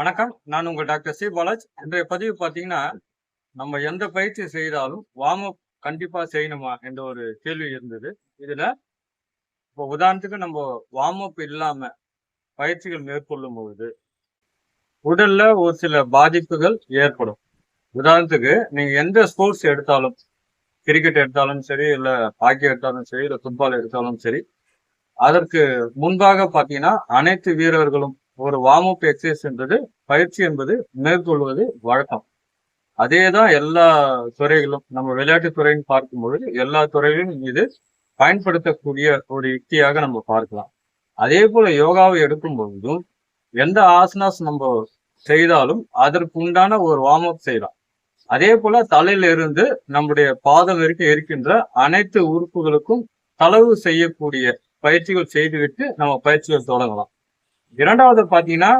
வணக்கம். நான் உங்கள் டாக்டர் சி. பாலாஜ். இன்றைய பதிவு பார்த்தீங்கன்னா நம்ம எந்த பயிற்சி செய்தாலும் வார்ம் அப் கண்டிப்பாக செய்யணுமா என்ற ஒரு கேள்வி இருந்தது. இதில் இப்போ உதாரணத்துக்கு நம்ம வார்ம் அப் இல்லாமல் பயிற்சிகள் மேற்கொள்ளும் பொழுது உடல்ல ஒரு சில பாதிப்புகள் ஏற்படும். உதாரணத்துக்கு நீங்கள் எந்த ஸ்போர்ட்ஸ் எடுத்தாலும் கிரிக்கெட் எடுத்தாலும் சரி இல்லை ஹாக்கி எடுத்தாலும் சரி இல்லை ஃபுட்பால் எடுத்தாலும் சரி அதற்கு முன்பாக பார்த்தீங்கன்னா அனைத்து வீரர்களும் ஒரு வார்ம் அப் எக்ஸசைஸ் என்பது பயிற்சி என்பது மேற்கொள்வது வழக்கம். அதே தான் எல்லா துறைகளும் நம்ம விளையாட்டு துறைன்னு பார்க்கும் பொழுது எல்லா துறையிலும் இது பயன்படுத்தக்கூடிய ஒரு யுக்தியாக நம்ம பார்க்கலாம். அதே போல யோகாவை எடுக்கும் பொழுதும் எந்த ஆசனாஸ் நம்ம செய்தாலும் அதற்கு உண்டான ஒரு வார்ம் அப் செய்யலாம். அதே போல தலையில இருந்து நம்முடைய பாதம் வரைக்கும் இருக்கின்ற அனைத்து உறுப்புகளுக்கும் தளவு செய்யக்கூடிய பயிற்சிகள் செய்துவிட்டு நம்ம பயிற்சிகள் தொடங்கலாம். இரண்டாவது பாத்தீங்கன்னா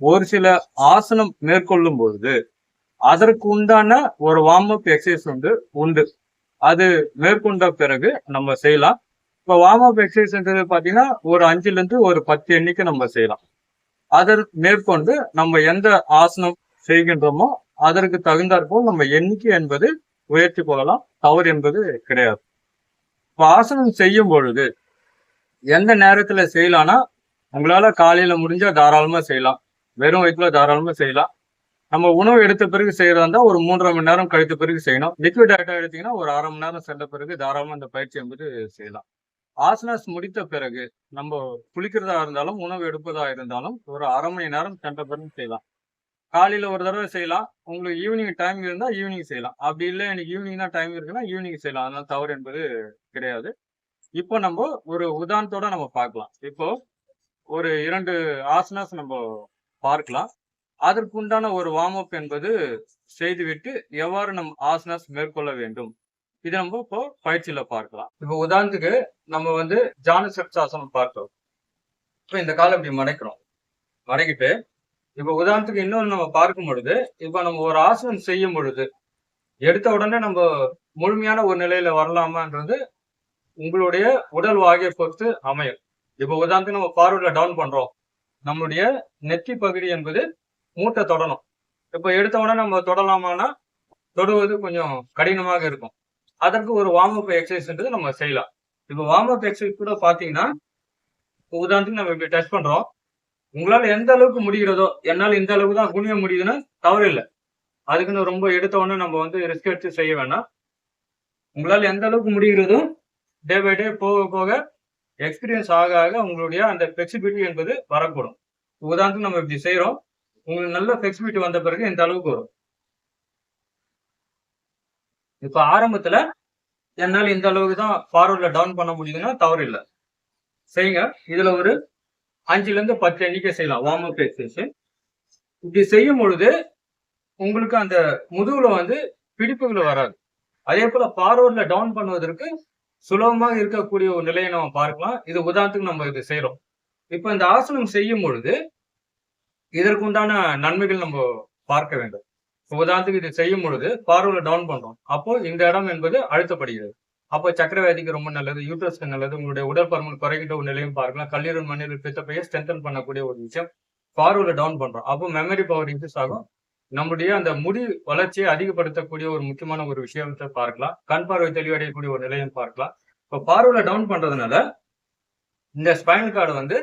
ஒரு சில ஆசனம் மேற்கொள்ளும் பொழுது அதற்கு உண்டான ஒரு வார்ம் அப் எக்ஸசைஸ் வந்து உண்டு. அது மேற்கொண்ட பிறகு நம்ம செய்யலாம். இப்போ வார்ம் அப் எக்ஸசைஸ்ன்றது பாத்தீங்கன்னா ஒரு அஞ்சுல இருந்து ஒரு பத்து எண்ணிக்கை நம்ம செய்யலாம். அதற்கு மேற்கொண்டு நம்ம எந்த ஆசனம் செய்கின்றோமோ அதற்கு தகுந்தாற்போல் நம்ம எண்ணிக்கை என்பது உயர்த்தி கொள்ளலாம் தவறு என்பது கிடையாது. இப்போ ஆசனம் செய்யும் பொழுது எந்த நேரத்தில் செய்யலாம்னா உங்களால காலையில முடிஞ்சா தாராளமா செய்யலாம். வெறும் வயிற்றுல தாராளமா செய்யலாம். நம்ம உணவு எடுத்த பிறகு செய்யறதா ஒரு மூன்றரை மணி நேரம் கழித்த பிறகு செய்யணும். லிக்விட் ஆட்டா எடுத்தீங்கன்னா ஒரு அரை மணி நேரம் சென்ற பிறகு தாராளமா அந்த பயிற்சி என்பது செய்யலாம். ஆசனாஸ் முடித்த பிறகு நம்ம குளிக்கிறதா இருந்தாலும் உணவு எடுப்பதா இருந்தாலும் ஒரு அரை மணி நேரம் சென்ற பிறகு செய்யலாம். காலையில ஒரு தடவை செய்யலாம். உங்களுக்கு ஈவினிங் டைம் இருந்தால் ஈவினிங் செய்யலாம். அப்படி இல்லை எனக்கு ஈவினிங் தான் டைம் இருக்குன்னா ஈவினிங் செய்யலாம். அதனால தவறு என்பது கிடையாது. இப்போ நம்ம ஒரு உதாரணத்தோட நம்ம பார்க்கலாம். இப்போ ஒரு இரண்டு ஆசனாஸ் நம்ம பார்க்கலாம். அதற்குண்டான ஒரு வார்ம் அப் என்பது செய்துவிட்டு எவ்வாறு நம் ஆசனாஸ் மேற்கொள்ள வேண்டும்? இது நம்ம இப்போ பயிற்சியில பார்க்கலாம். இப்போ உதாரணத்துக்கு நம்ம வந்து ஜானசெப்ட் ஆசனம் பார்த்தோம். இப்போ இந்த காலம் இப்படி மடக்கிறோம் மடக்கிட்டு இப்போ உதாரணத்துக்கு இன்னொன்று நம்ம பார்க்கும் பொழுது இப்போ நம்ம ஒரு ஆசனம் செய்யும் பொழுது எடுத்த உடனே நம்ம முழுமையான ஒரு நிலையில வரலாமான்றது உங்களுடைய உடல் வாகியை பொறுத்து அமையும். இப்போ உதாரணத்துக்கு நம்ம ஃபார்வர்டில் டவுன் பண்ணுறோம் நம்மளுடைய நெற்றி பகுதி என்பது மூட்டை தொடணும். இப்போ எடுத்த உடனே நம்ம தொடலாமான்னா தொடுவது கொஞ்சம் கடினமாக இருக்கும். அதற்கு ஒரு வார்ம் அப் எக்ஸசைஸ்ன்றது நம்ம செய்யலாம். இப்போ வார்ம் அப் எக்ஸசைஸ் கூட பார்த்தீங்கன்னா இப்போ உதாரணத்துக்கு நம்ம இப்படி டச் பண்ணுறோம் உங்களால் எந்த அளவுக்கு முடிகிறதோ என்னால் இந்த அளவுக்கு தான் குனிய முடியுதுன்னா தவறு இல்லை அதுக்குன்னு ரொம்ப எடுத்த உடனே நம்ம வந்து ரிஸ்க் எடுத்து செய்ய வேண்டாம் உங்களால் எந்த அளவுக்கு முடிகிறதோ டே பை டே போக போக எக்ஸ்பீரியன்ஸ் ஆக ஆக உங்களுடைய அந்த ஃபிளெக்சிபிலிட்டி என்பது வரக்கூடும். உதாரணத்துக்கு நம்ம இப்படி செய்யறோம் உங்களுக்கு நல்ல ஃபிளெக்சிபிலிட்டி வந்த பிறகு இந்த அளவுக்கு வரும். இப்போ ஆரம்பத்துல என்னால் இந்த அளவுக்கு தான் ஃபார்வர்ட்ல டவுன் பண்ண முடியுதுன்னா தவறு இல்லை செய்யுங்க. இதுல ஒரு அஞ்சுலேருந்து பத்து எண்ணிக்கை செய்யலாம். வார்ம் அப் எக்ஸசைஸ் இப்படி செய்யும் பொழுது உங்களுக்கு அந்த முதுகுல வந்து பிடிப்புகள் வராது. அதே போல ஃபார்வர்ட்ல டவுன் பண்ணுவதற்கு சுலபமாக இருக்கக்கூடிய ஒரு நிலையை நம்ம பார்க்கலாம். இது உதாரணத்துக்கு நம்ம இது செய்கிறோம் இப்போ இந்த ஆசனம் செய்யும் பொழுது இதற்கு உண்டான நன்மைகள் நம்ம பார்க்க வேண்டும். உதாரணத்துக்கு இது செய்யும் பொழுது பார்வையில் டவுன் பண்றோம். அப்போ இந்த இடம் என்பது அழுத்தப்படுகிறது. அப்போ சக்கரவாதிக்கு ரொம்ப நல்லது யூட்ரஸ்க்கு நல்லது உங்களுடைய உடல் பருமன் குறைகின்ற ஒரு நிலையும் பார்க்கலாம். கல்லீரல் மண்ணில் பித்தப்பையை ஸ்ட்ரென்தன் பண்ணக்கூடிய ஒரு விஷயம். பார்வையில் டவுன் பண்றோம். அப்போ மெமரி பவர் இன்க்ரீஸ் ஆகும். நம்முடைய அந்த முடி வளர்ச்சியை அதிகப்படுத்தக்கூடிய ஒரு முக்கியமான ஒரு விஷயத்தை பார்க்கலாம். கண் பார்வை தெளிவடையக்கூடிய ஒரு நிலையம் பார்க்கலாம். இப்போ பார்வையில டவுன் பண்றதுனால இந்த ஸ்பைனல் கார்டு வந்து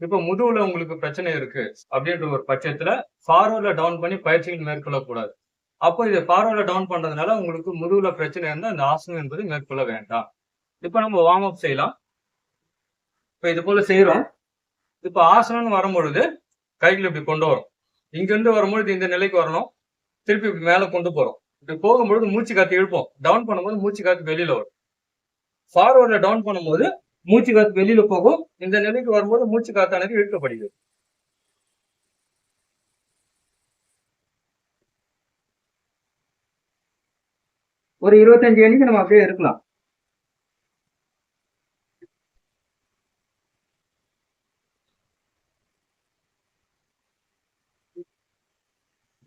இப்போ முதுகுல உங்களுக்கு பிரச்சனை இருக்கு அப்படின்ற ஒரு பட்சத்துல பார்வையில டவுன் பண்ணி பயிற்சிகள் மேற்கொள்ளக்கூடாது. அப்போ இதை பார்வையில டவுன் பண்றதுனால உங்களுக்கு முதுகுல பிரச்சனை இருந்தால் அந்த ஆசனம் என்பது மேற்கொள்ள வேண்டாம். இப்போ நம்ம வார்ம் அப் செய்யலாம். இப்போ இது போல செய்யறோம் இப்போ ஆசனம்னு வரும்பொழுது கைகள் இப்படி கொண்டு வரும். இங்கிருந்து வரும்பொழுது இந்த நிலைக்கு வரணும். திருப்பி மேலே கொண்டு போகிறோம் இப்படி போகும்பொழுது மூச்சு காத்து இழுப்போம். டவுன் பண்ணும்போது மூச்சு காத்து வெளியில வரும். ஃபார்வர்டில் டவுன் பண்ணும்போது மூச்சு காத்து வெளியில போகும். இந்த நிலைக்கு வரும்போது மூச்சு காத்தானது இழுக்கப்படுகிறது. ஒரு இருபத்தஞ்சு அணிக்கு நம்ம அப்படியே இருக்கலாம்.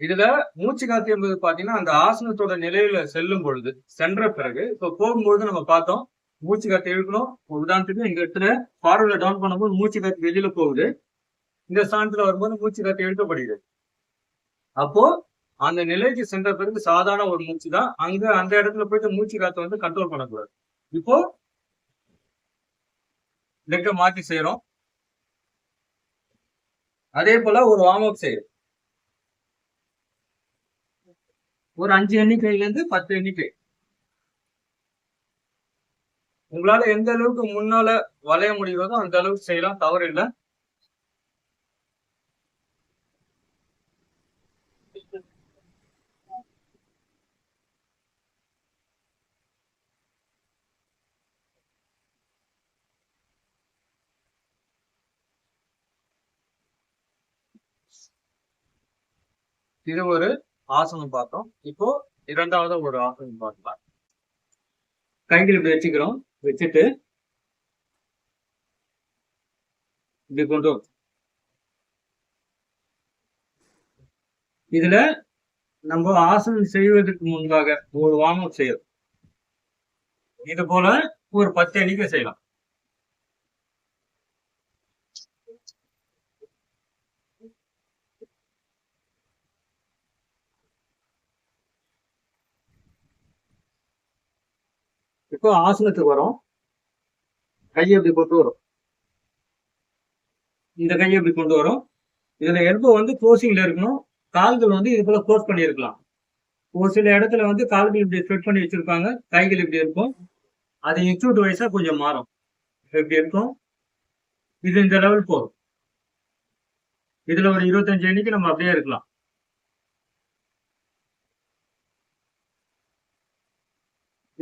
இதுல மூச்சு காத்து என்பது பாத்தீங்கன்னா அந்த ஆசனத்தோட நிலையில செல்லும் பொழுது சென்ற பிறகு இப்ப போகும்பொழுது நம்ம பார்த்தோம் மூச்சு காத்து இழுக்கணும். உதாரணத்துக்கு இந்த இடத்துல பார்வையில டவுன் பண்ணும்போது மூச்சு காத்து வெளியில போகுது. இந்த ஸ்தானத்துல வரும்போது மூச்சு காத்து இழுக்கப்படுகிறது. அப்போ அந்த நிலைக்கு சென்ற பிறகு சாதாரண ஒரு மூச்சு தான். அங்க அந்த இடத்துல போயிட்டு மூச்சு காத்து வந்து கண்ட்ரோல் பண்ணக்கூடாது. இப்போ லெக்க மாத்தி செய்யறோம் அதே போல ஒரு வார்ம் அப் செய்யறோம் ஒரு அஞ்சு எண்ணிக்கையிலேருந்து பத்து எண்ணிக்கை. உங்களால எந்த அளவுக்கு முன்னால வளைய முடிகிறதோ அந்த அளவுக்கு செய்யலாம் தவறு இல்லை. இது ஒரு ஆசனம் பார்த்தோம். இப்போ இரண்டாவது ஒரு ஆசனம் பார்க்கலாம். கைகள் இப்படி வச்சுக்கிறோம். வச்சுட்டு இப்படி கொண்டு வரும். இதுல நம்ம ஆசனம் செய்வதற்கு முன்பாக ஒரு வார்ம் செய்யணும். இது போல ஒரு பத்து எண்ணிக்கை செய்யலாம். இப்போ ஆசனத்துக்கு வரும். கையை இப்படி கொண்டு வரும். இந்த கையை இப்படி கொண்டு வரும். இதுல எல்போ வந்து க்ளோசிங்ல இருக்கணும். கால்கள் வந்து இது போல க்ளோஸ் பண்ணியிருக்கலாம். ஒரு சில இடத்துல வந்து கால்கள் இப்படி ஸ்ப்ரெட் பண்ணி வச்சிருப்பாங்க. கைகள் இப்படி இருக்கும். அது இன்ஸ்டியூட் வைஸா கொஞ்சம் மாறும். இப்படி இருக்கும். இது இந்த லெவல் போகும் இதுல ஒரு இருபத்தஞ்சு எண்ணிக்கை நம்ம அப்படியே இருக்கலாம்.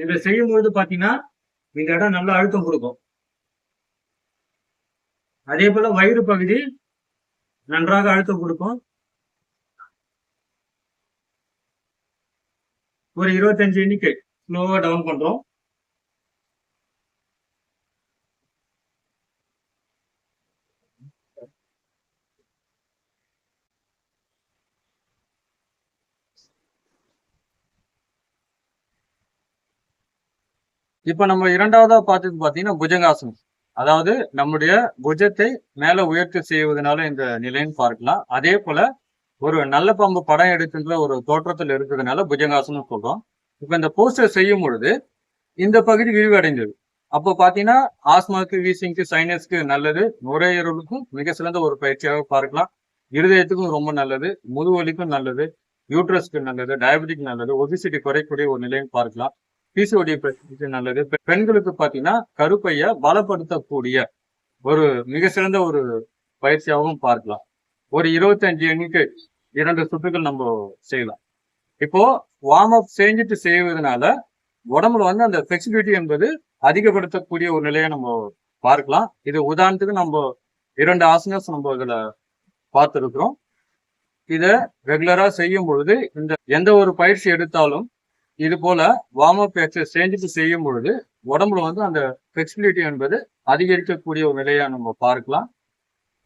இதை செய்யும்பொழுது பாத்தீங்கன்னா இந்த இடம் நல்லா அழுத்தம் கொடுக்கும். அதே போல வயிறு பகுதி நன்றாக அழுத்தம் கொடுக்கும். ஒரு இருபத்தஞ்சு எண்ணிக்கை ஸ்லோவா டவுன் பண்றோம். இப்ப நம்ம இரண்டாவதா பார்த்தது பாத்தீங்கன்னா புஜங்காசனம். அதாவது நம்முடைய புஜத்தை மேல உயர்த்தி செய்வதனால இந்த நிலைன்னு பார்க்கலாம். அதே போல ஒரு நல்ல பாம்பு படம் எடுக்கின்ற ஒரு தோற்றத்தில் இருக்கிறதுனால புஜங்காசனம் சொல்றோம். இப்ப இந்த போஸ்டர் செய்யும் பொழுது இந்த பகுதி விரிவடைந்தது. அப்போ பாத்தீங்கன்னா ஆஸ்மாக்கு வீசிங்க்கு சைனஸ்க்கு நல்லது. நுரையீரலுக்கும் மிக சிறந்த ஒரு பயிற்சியாக பார்க்கலாம். இருதயத்துக்கும் ரொம்ப நல்லது. முதுவலிக்கும் நல்லது. யூட்ரஸ்க்கு நல்லது. டயபெட்டிக் நல்லது. ஒபிசிட்டி குறையக்கூடிய ஒரு நிலையும் பார்க்கலாம். பிசிஓடி பிரச்சனைக்கு நல்லது. பெண்களுக்கு பார்த்தீங்கன்னா கருப்பையை பலப்படுத்தக்கூடிய ஒரு மிக சிறந்த ஒரு பயிற்சியாகவும் பார்க்கலாம். ஒரு இருபத்தஞ்சு எண்ணிக்கை இரண்டு சுற்றுகள் நம்ம செய்யலாம். இப்போ வார்ம் அப் செஞ்சுட்டு செய்வதனால உடம்புல வந்து அந்த ஃபிளெக்சிபிலிட்டி என்பது அதிகப்படுத்தக்கூடிய ஒரு நிலையை நம்ம பார்க்கலாம். இது உதாரணத்துக்கு நம்ம இரண்டு ஆசனஸ் நம்ம இதில் பார்த்துருக்குறோம். இதை ரெகுலரா செய்யும் பொழுது இந்த எந்த ஒரு பயிற்சி எடுத்தாலும் இது போல வார்ம் அப் எக்ஸசைஸ் செய்யும் பொழுது உடம்புல வந்து அந்த ஃபிளெக்சிபிலிட்டி என்பது அதிகரிக்கக்கூடிய ஒரு நிலையா நம்ம பார்க்கலாம்.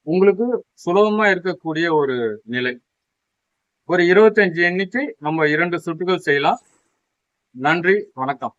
உங்களுக்கு சுலபமா இருக்கக்கூடிய ஒரு நிலை. ஒரு இருபத்தஞ்சு எண்ணிக்கை நம்ம இரண்டு சுட்டுகள் செய்யலாம். நன்றி வணக்கம்.